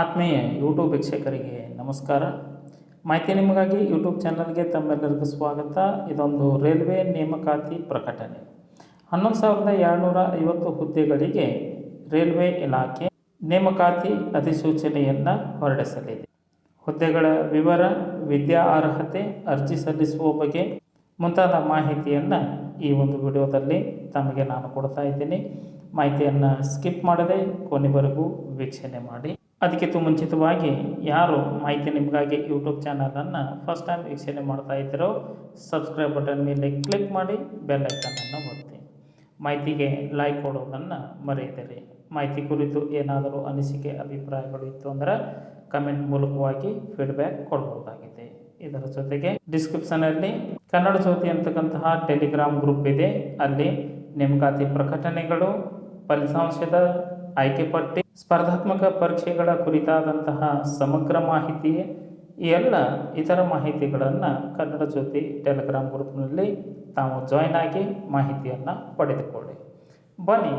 ಆತ್ಮೀಯ ಯೂಟ್ಯೂಬ್ ವೀಕ್ಷಕರಿಗೆ ನಮಸ್ಕಾರ. ಮಾಹಿತಿ ನಿಮಗಾಗಿ ಯೂಟ್ಯೂಬ್ ಚಾನಲ್ಗೆ ತಮ್ಮೆಲ್ಲರಿಗೂ ಸ್ವಾಗತ. ಇದೊಂದು ರೈಲ್ವೆ ನೇಮಕಾತಿ ಪ್ರಕಟಣೆ. ಹನ್ನೊಂದು ಸಾವಿರದ ಏಳ್ನೂರ ಐವತ್ತು ಹುದ್ದೆಗಳಿಗೆ ರೈಲ್ವೆ ಇಲಾಖೆ ನೇಮಕಾತಿ ಅಧಿಸೂಚನೆಯನ್ನು ಹೊರಡಿಸಲಿದೆ. ಹುದ್ದೆಗಳ ವಿವರ, ವಿದ್ಯಾ ಅರ್ಹತೆ, ಅರ್ಜಿ ಸಲ್ಲಿಸುವ ಬಗ್ಗೆ ಮುಂತಾದ ಮಾಹಿತಿಯನ್ನು ಈ ಒಂದು ವಿಡಿಯೋದಲ್ಲಿ ತಮಗೆ ನಾನು ಕೊಡ್ತಾ ಇದ್ದೀನಿ. ಮಾಹಿತಿಯನ್ನು ಸ್ಕಿಪ್ ಮಾಡದೆ ಕೊನೆವರೆಗೂ ವೀಕ್ಷಣೆ ಮಾಡಿ. ಅದಕ್ಕಿಂತ ಮುಂಚಿತವಾಗಿ ಯಾರು ಮಾಹಿತಿ ನಿಮಗಾಗಿ ಯೂಟ್ಯೂಬ್ ಚಾನಲನ್ನು ಫಸ್ಟ್ ಟೈಮ್ ವೀಕ್ಷಣೆ ಮಾಡ್ತಾ ಇದ್ದೀರೋ ಸಬ್ಸ್ಕ್ರೈಬ್ ಬಟನ್ ಮೇಲೆ ಕ್ಲಿಕ್ ಮಾಡಿ ಬೆಲ್ ಐಕನನ್ನು ಒತ್ತಿ. ಮಾಹಿತಿಗೆ ಲೈಕ್ ಕೊಡೋದನ್ನು ಮರೆಯದಿರಿ. ಮಾಹಿತಿ ಕುರಿತು ಏನಾದರೂ ಅನಿಸಿಕೆ, ಅಭಿಪ್ರಾಯಗಳು ಇತ್ತು ಅಂದರೆ ಕಮೆಂಟ್ ಮೂಲಕವಾಗಿ ಫೀಡ್ಬ್ಯಾಕ್ ಕೊಡ್ಬೋದಾಗಿದೆ. ಇದರ ಜೊತೆಗೆ ಡಿಸ್ಕ್ರಿಪ್ಷನಲ್ಲಿ ಕನ್ನಡ ಜ್ಯೋತಿ ಅಂತಕ್ಕಂತಹ ಟೆಲಿಗ್ರಾಮ್ ಗ್ರೂಪ್ ಇದೆ. ಅಲ್ಲಿ ನೇಮಕಾತಿ ಪ್ರಕಟಣೆಗಳು, ಫಲಿತಾಂಶದ ಆಯ್ಕೆ ಪಟ್ಟಿ ಸ್ಪರ್ಧಾತ್ಮಕ ಪರೀಕ್ಷೆಗಳ ಕುರಿತಾದಂತಹ ಸಮಗ್ರ ಮಾಹಿತಿ ಎಲ್ಲ ಇತರ ಮಾಹಿತಿಗಳನ್ನು ಕನ್ನಡ ಜ್ಯೋತಿ ಟೆಲಿಗ್ರಾಮ್ ಗ್ರೂಪ್ನಲ್ಲಿ ತಾವು ಜಾಯ್ನ್ ಆಗಿ ಮಾಹಿತಿಯನ್ನು ಪಡೆದುಕೊಳ್ಳಿ. ಬನ್ನಿ,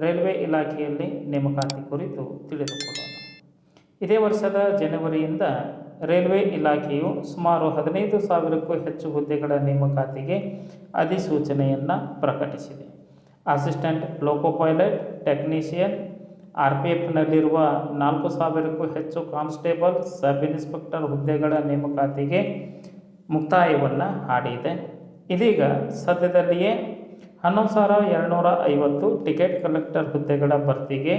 ರೈಲ್ವೆ ಇಲಾಖೆಯಲ್ಲಿ ನೇಮಕಾತಿ ಕುರಿತು ತಿಳಿದುಕೊಳ್ಳೋಣ. ಇದೇ ವರ್ಷದ ಜನವರಿಯಿಂದ ರೈಲ್ವೆ ಇಲಾಖೆಯು ಸುಮಾರು ಹದಿನೈದು ಸಾವಿರಕ್ಕೂ ಹೆಚ್ಚು ಹುದ್ದೆಗಳ ನೇಮಕಾತಿಗೆ ಅಧಿಸೂಚನೆಯನ್ನು ಪ್ರಕಟಿಸಿದೆ. Assistant loco pilot technician R P ಎಫ್ನಲ್ಲಿರುವ ನಾಲ್ಕು ಸಾವಿರಕ್ಕೂ ಹೆಚ್ಚು ಕಾನ್ಸ್ಟೇಬಲ್ ಸಬ್ ಇನ್ಸ್ಪೆಕ್ಟರ್ ಹುದ್ದೆಗಳ ನೇಮಕಾತಿಗೆ ಮುಕ್ತಾಯವನ್ನು ಹಾಡಿದೆ ಇದೀಗ ಸದ್ಯದಲ್ಲಿಯೇ ಹನ್ನೊಂದು ಸಾವಿರ ಎರಡುನೂರ ಐವತ್ತು ಟಿಕೆಟ್ ಕಲೆಕ್ಟರ್ ಹುದ್ದೆಗಳ ಭರ್ತಿಗೆ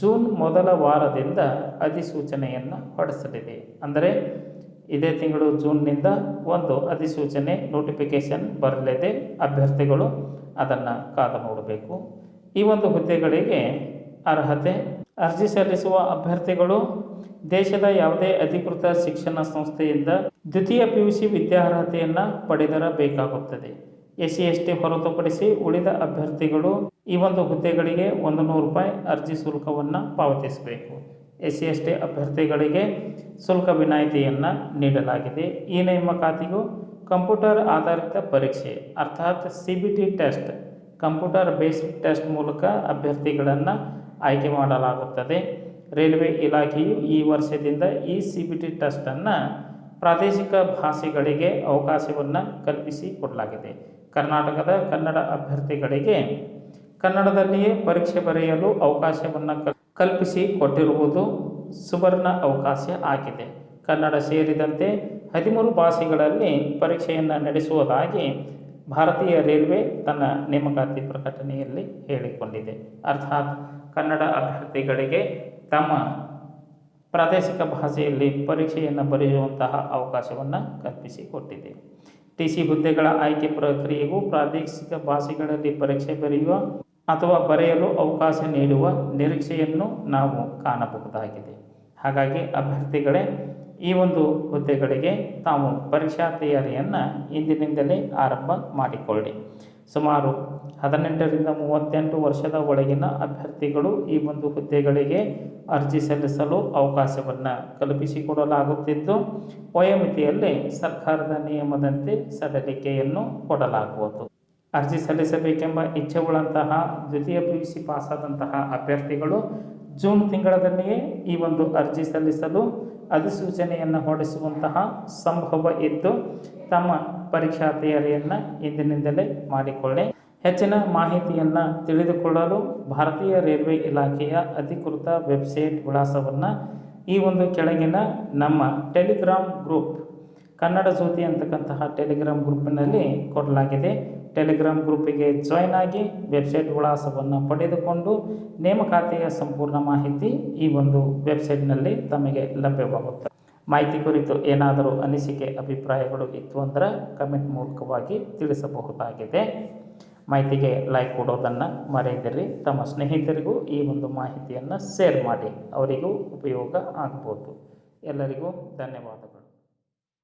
ಜೂನ್ ಮೊದಲ ವಾರದಿಂದ ಅಧಿಸೂಚನೆಯನ್ನು ಹೊರಡಿಸಲಿದೆ. ಅಂದರೆ ಇದೇ ತಿಂಗಳು ಜೂನ್ನಿಂದ ಒಂದು ಅಧಿಸೂಚನೆ ನೋಟಿಫಿಕೇಷನ್ ಬರಲಿದೆ. ಅಭ್ಯರ್ಥಿಗಳು ಅದನ್ನು ಕಾದು ನೋಡಬೇಕು. ಈ ಒಂದು ಹುದ್ದೆಗಳಿಗೆ ಅರ್ಹತೆ. ಅರ್ಜಿ ಸಲ್ಲಿಸುವ ಅಭ್ಯರ್ಥಿಗಳು ದೇಶದ ಯಾವುದೇ ಅಧಿಕೃತ ಶಿಕ್ಷಣ ಸಂಸ್ಥೆಯಿಂದ ದ್ವಿತೀಯ ಪಿ ಯು ಸಿ ವಿದ್ಯಾರ್ಹತೆಯನ್ನು ಪಡೆದಿರಬೇಕಾಗುತ್ತದೆ. ಎಸ್ ಸಿ ಎಸ್ ಟಿ ಹೊರತುಪಡಿಸಿ ಉಳಿದ ಅಭ್ಯರ್ಥಿಗಳು ಈ ಒಂದು ಹುದ್ದೆಗಳಿಗೆ ಒಂದು ನೂರು ರೂಪಾಯಿ ಅರ್ಜಿ ಶುಲ್ಕವನ್ನು ಪಾವತಿಸಬೇಕು. ಎಸ್ ಸಿ ಎಸ್ ಟಿ ಅಭ್ಯರ್ಥಿಗಳಿಗೆ ಶುಲ್ಕ ವಿನಾಯಿತಿಯನ್ನು ನೀಡಲಾಗಿದೆ. ಈ ನೇಮಕಾತಿಗೂ ಕಂಪ್ಯೂಟರ್ ಆಧಾರಿತ ಪರೀಕ್ಷೆ, ಅರ್ಥಾತ್ C B T test, computer based test ಮೂಲಕ ಅಭ್ಯರ್ಥಿಗಳನ್ನು ಆಯ್ಕೆ ಮಾಡಲಾಗುತ್ತದೆ. ರೈಲ್ವೆ ಇಲಾಖೆಯು ಈ ವರ್ಷದಿಂದ ಈ ಸಿ ಬಿ ಟಿ ಟೆಸ್ಟನ್ನು ಪ್ರಾದೇಶಿಕ ಭಾಷೆಗಳಿಗೆ ಅವಕಾಶವನ್ನು ಕಲ್ಪಿಸಿ ಕೊಡಲಾಗಿದೆ. ಕರ್ನಾಟಕದ ಕನ್ನಡ ಅಭ್ಯರ್ಥಿಗಳಿಗೆ ಕನ್ನಡದಲ್ಲಿಯೇ ಪರೀಕ್ಷೆ ಬರೆಯಲು ಅವಕಾಶವನ್ನು ಕಲ್, ಕಲ್ಪಿಸಿ ಕೊಟ್ಟಿರುವುದು ಸುವರ್ಣ ಅವಕಾಶ ಆಗಿದೆ. ಕನ್ನಡ ಸೇರಿದಂತೆ ಹದಿಮೂರು ಭಾಷೆಗಳಲ್ಲಿ ಪರೀಕ್ಷೆಯನ್ನು ನಡೆಸುವುದಾಗಿ ಭಾರತೀಯ ರೈಲ್ವೆ ತನ್ನ ನೇಮಕಾತಿ ಪ್ರಕಟಣೆಯಲ್ಲಿ ಹೇಳಿಕೊಂಡಿದೆ. ಅರ್ಥಾತ್ ಕನ್ನಡ ಅಭ್ಯರ್ಥಿಗಳಿಗೆ ತಮ್ಮ ಪ್ರಾದೇಶಿಕ ಭಾಷೆಯಲ್ಲಿ ಪರೀಕ್ಷೆಯನ್ನು ಬರೆಯುವಂತಹ ಅವಕಾಶವನ್ನು ಕಲ್ಪಿಸಿಕೊಟ್ಟಿದೆ. ಟಿ ಸಿ ಹುದ್ದೆಗಳ ಆಯ್ಕೆ ಪ್ರಕ್ರಿಯೆಗೂ ಪ್ರಾದೇಶಿಕ ಭಾಷೆಗಳಲ್ಲಿ ಪರೀಕ್ಷೆ ಬರೆಯುವ ಅಥವಾ ಬರೆಯಲು ಅವಕಾಶ ನೀಡುವ ನಿರೀಕ್ಷೆಯನ್ನು ನಾವು ಕಾಣಬಹುದಾಗಿದೆ. ಹಾಗಾಗಿ ಅಭ್ಯರ್ಥಿಗಳೇ, ಈ ಒಂದು ಹುದ್ದೆಗಳಿಗೆ ತಾವು ಪರೀಕ್ಷಾ ತಯಾರಿಯನ್ನು ಇಂದಿನಿಂದಲೇ ಆರಂಭ ಮಾಡಿಕೊಳ್ಳಿ. ಸುಮಾರು ಹದಿನೆಂಟರಿಂದ ಮೂವತ್ತೆಂಟು ವರ್ಷದ ಒಳಗಿನ ಅಭ್ಯರ್ಥಿಗಳು ಈ ಒಂದು ಹುದ್ದೆಗಳಿಗೆ ಅರ್ಜಿ ಸಲ್ಲಿಸಲು ಅವಕಾಶವನ್ನು ಕಲ್ಪಿಸಿಕೊಡಲಾಗುತ್ತಿದ್ದು, ವಯೋಮಿತಿಯಲ್ಲಿ ಸರ್ಕಾರದ ನಿಯಮದಂತೆ ಸದಲಿಕೆಯನ್ನು ಕೊಡಲಾಗುವುದು. ಅರ್ಜಿ ಸಲ್ಲಿಸಬೇಕೆಂಬ ಇಚ್ಛೆವುಳ್ಳಂತಹ ದ್ವಿತೀಯ ಪಿ ಯು ಸಿ ಪಾಸಾದಂತಹ ಅಭ್ಯರ್ಥಿಗಳು ಜೂನ್ ತಿಂಗಳಲ್ಲಿಯೇ ಈ ಒಂದು ಅರ್ಜಿ ಸಲ್ಲಿಸಲು ಅಧಿಸೂಚನೆಯನ್ನು ಹೊರಡಿಸುವಂತಹ ಸಂಭವ ಇದ್ದು ತಮ್ಮ ಪರೀಕ್ಷಾ ತಯಾರಿಯನ್ನು ಇಂದಿನಿಂದಲೇ ಮಾಡಿಕೊಳ್ಳಿ. ಹೆಚ್ಚಿನ ಮಾಹಿತಿಯನ್ನು ತಿಳಿದುಕೊಳ್ಳಲು ಭಾರತೀಯ ರೈಲ್ವೆ ಇಲಾಖೆಯ ಅಧಿಕೃತ ವೆಬ್ಸೈಟ್ ವಿಳಾಸವನ್ನು ಈ ಒಂದು ಕೆಳಗಿನ ನಮ್ಮ ಟೆಲಿಗ್ರಾಮ್ ಗ್ರೂಪ್ ಕನ್ನಡ ಜ್ಯೋತಿ ಅಂತಕ್ಕಂತಹ ಟೆಲಿಗ್ರಾಮ್ ಗ್ರೂಪ್ನಲ್ಲಿ ಕೊಡಲಾಗಿದೆ. ಟೆಲಿಗ್ರಾಮ್ ಗ್ರೂಪಿಗೆ ಜಾಯ್ನ್ ಆಗಿ ವೆಬ್ಸೈಟ್ ವಿಳಾಸವನ್ನು ಪಡೆದುಕೊಂಡು ನೇಮಕಾತಿಯ ಸಂಪೂರ್ಣ ಮಾಹಿತಿ ಈ ಒಂದು ವೆಬ್ಸೈಟ್ನಲ್ಲಿ ತಮಗೆ ಲಭ್ಯವಾಗುತ್ತದೆ. ಮಾಹಿತಿ ಕುರಿತು ಏನಾದರೂ ಅನಿಸಿಕೆ, ಅಭಿಪ್ರಾಯಗಳು ಇತ್ತು ಅಂದರೆ ಕಮೆಂಟ್ ಮೂಲಕವಾಗಿ ತಿಳಿಸಬಹುದಾಗಿದೆ. ಮಾಹಿತಿಗೆ ಲೈಕ್ ಕೊಡೋದನ್ನು ಮರೆಯದಿರಿ. ತಮ್ಮ ಸ್ನೇಹಿತರಿಗೂ ಈ ಒಂದು ಮಾಹಿತಿಯನ್ನು ಶೇರ್ ಮಾಡಿ. ಅವರಿಗೂ ಉಪಯೋಗ ಆಗ್ಬೋದು. ಎಲ್ಲರಿಗೂ ಧನ್ಯವಾದಗಳು.